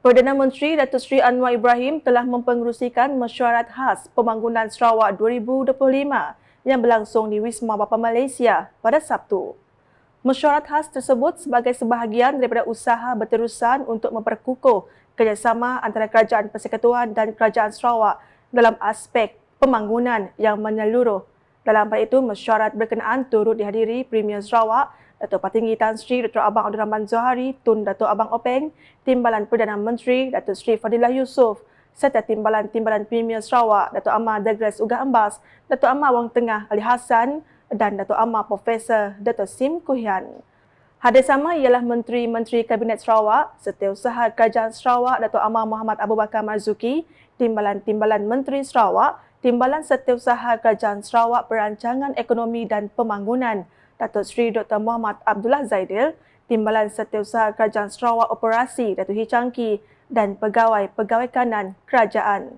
Perdana Menteri Datuk Seri Anwar Ibrahim telah mempengerusikan mesyuarat khas pembangunan Sarawak 2025 yang berlangsung di Wisma Bapa Malaysia pada Sabtu. Mesyuarat khas tersebut sebagai sebahagian daripada usaha berterusan untuk memperkukuh kerjasama antara Kerajaan Persekutuan dan Kerajaan Sarawak dalam aspek pembangunan yang menyeluruh. Dalam hal itu, mesyuarat berkenaan turut dihadiri Premier Sarawak Datuk Patinggi Tan Sri Dr. Abang Abdul Rahman Zohari, Tun Datuk Abang Openg, Timbalan Perdana Menteri Datuk Sri Fadilah Yusof, serta Timbalan-Timbalan Premier Sarawak, Datuk Amar Degres Uga Ambas, Datuk Amar Wang Tengah Ali Hassan dan Datuk Amar Profesor Datuk Sim Kuhian. Hadir sama ialah Menteri-Menteri Kabinet Sarawak, Setiausaha Kerajaan Sarawak Datuk Amar Muhammad Abu Bakar Marzuki, Timbalan-Timbalan Menteri Sarawak, Timbalan Setiausaha Kerajaan Sarawak Perancangan Ekonomi dan Pembangunan, Datuk Seri Dr. Muhammad Abdullah Zaidil, Timbalan Setiausaha Kerajaan Sarawak Operasi Datuk Hicangki dan pegawai-pegawai kanan kerajaan.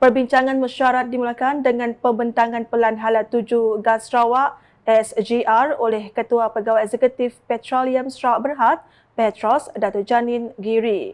Perbincangan mesyuarat dimulakan dengan pembentangan Pelan Hala 7 Gas Sarawak SGR oleh Ketua Pegawai Eksekutif Petroleum Sarawak Berhad, Petros Datuk Janin Giri.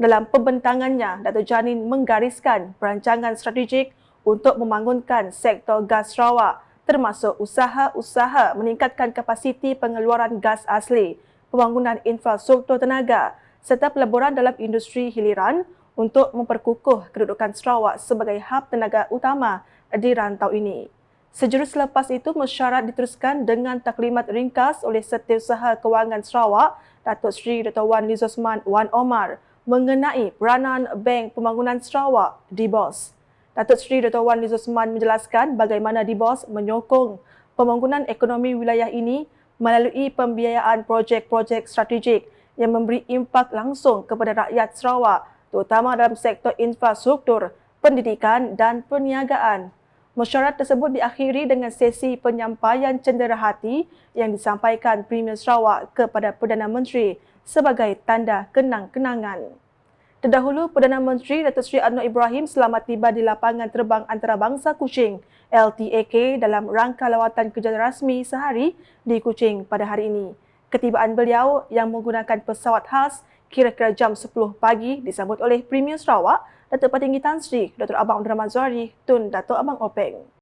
Dalam pembentangannya, Datuk Janin menggariskan perancangan strategik untuk membangunkan sektor gas Sarawak termasuk usaha-usaha meningkatkan kapasiti pengeluaran gas asli, pembangunan infrastruktur tenaga serta pelaburan dalam industri hiliran untuk memperkukuh kedudukan Sarawak sebagai hub tenaga utama di rantau ini. Sejurus selepas itu, mesyuarat diteruskan dengan taklimat ringkas oleh Setiausaha Kewangan Sarawak, Datuk Seri Dr. Wan Lizosman Wan Omar mengenai peranan Bank Pembangunan Sarawak di BOS. Datuk Seri Dr. Wan Lizusman menjelaskan bagaimana DIBOS menyokong pembangunan ekonomi wilayah ini melalui pembiayaan projek-projek strategik yang memberi impak langsung kepada rakyat Sarawak terutama dalam sektor infrastruktur, pendidikan dan perniagaan. Mesyuarat tersebut diakhiri dengan sesi penyampaian cenderahati yang disampaikan Premier Sarawak kepada Perdana Menteri sebagai tanda kenang-kenangan. Terdahulu, Perdana Menteri Datuk Seri Anwar Ibrahim selamat tiba di lapangan terbang antarabangsa Kuching LTAK dalam rangka lawatan kerja rasmi sehari di Kuching pada hari ini. Ketibaan beliau yang menggunakan pesawat khas kira-kira jam 10 pagi disambut oleh Premier Sarawak, Datuk Patinggi Tan Sri Dr. Abang Rahman Zuhari, Tun Datuk Abang Openg.